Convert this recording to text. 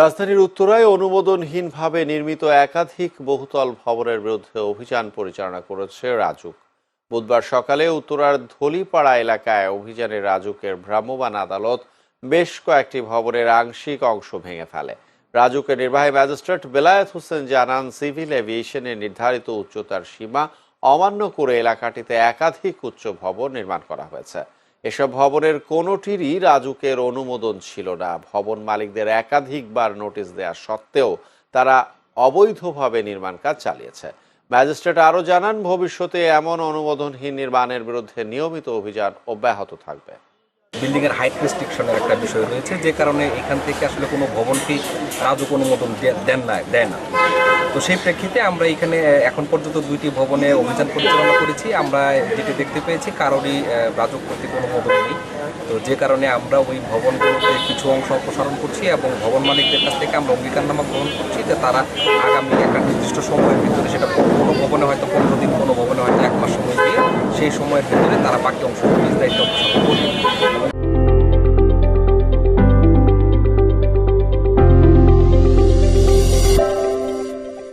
রাজধানীর উত্তরায় অনুমোদনহীনভাবে নির্মিত একাধিক বহুতল ভবনের বিরুদ্ধে অভিযান পরিচালনা করেছে রাজুক। বুধবার সকালে উত্তরার ধলিপাড়া এলাকায় অভিযানে রাজুকের ভ্রাম্যমাণ আদালত বেশ কয়েকটি ভবনের আংশিক অংশ ভেঙে ফেলে। রাজুকের নির্বাহী ম্যাজিস্ট্রেট বেলায়েত হোসেন জানান, সিভিল এভিয়েশনের নির্ধারিত উচ্চতার সীমা অমান্য করে এলাকাটিতে একাধিক উচ্চ ভবন নির্মাণ করা হয়েছে। এসব ভবনের কোনোটিরই রাজুকের অনুমোদন ছিল না। ভবন মালিকদের একাধিকবার নোটিশ দেওয়া সত্ত্বেও তারা অবৈধভাবে নির্মাণ কাজ চালিয়েছে। ম্যাজিস্ট্রেট আরও জানান, ভবিষ্যতে এমন অনুমোদনহীন নির্মাণের বিরুদ্ধে নিয়মিত অভিযান অব্যাহত থাকবে। বিল্ডিং এর হাইট রেস্ট্রিকশনের একটা বিষয় রয়েছে, যে কারণে এখান থেকে আসলে কোনো ভবনটি রাজুক অনুমোদন দে- দেন না, দেয় না। তো সেই প্রেক্ষিতে আমরা এখানে এখন পর্যন্ত দুইটি ভবনে অভিযান পরিচালনা করেছি। আমরা যেটি দেখতে পেয়েছি, কারোরই রাজুক কর্তৃক অনুমোদন নেই। তো যে কারণে আমরা ওই ভবনগুলোতে কিছু অংশ অপসারণ করছি এবং ভবন মালিকদের কাছ থেকে আমরা অঙ্গীকারনামা গ্রহণ করছি যে তারা আগামী একটা নির্দিষ্ট সময়ের ভিতরে সেটা কোনো ভবনে হয়তো পনেরো দিন, কোনো ভবনে হয়তো এক মাস সময় দিয়ে সেই সময়ের ভিতরে তারা বাকি অংশগুলো নিজ দায়িত্ব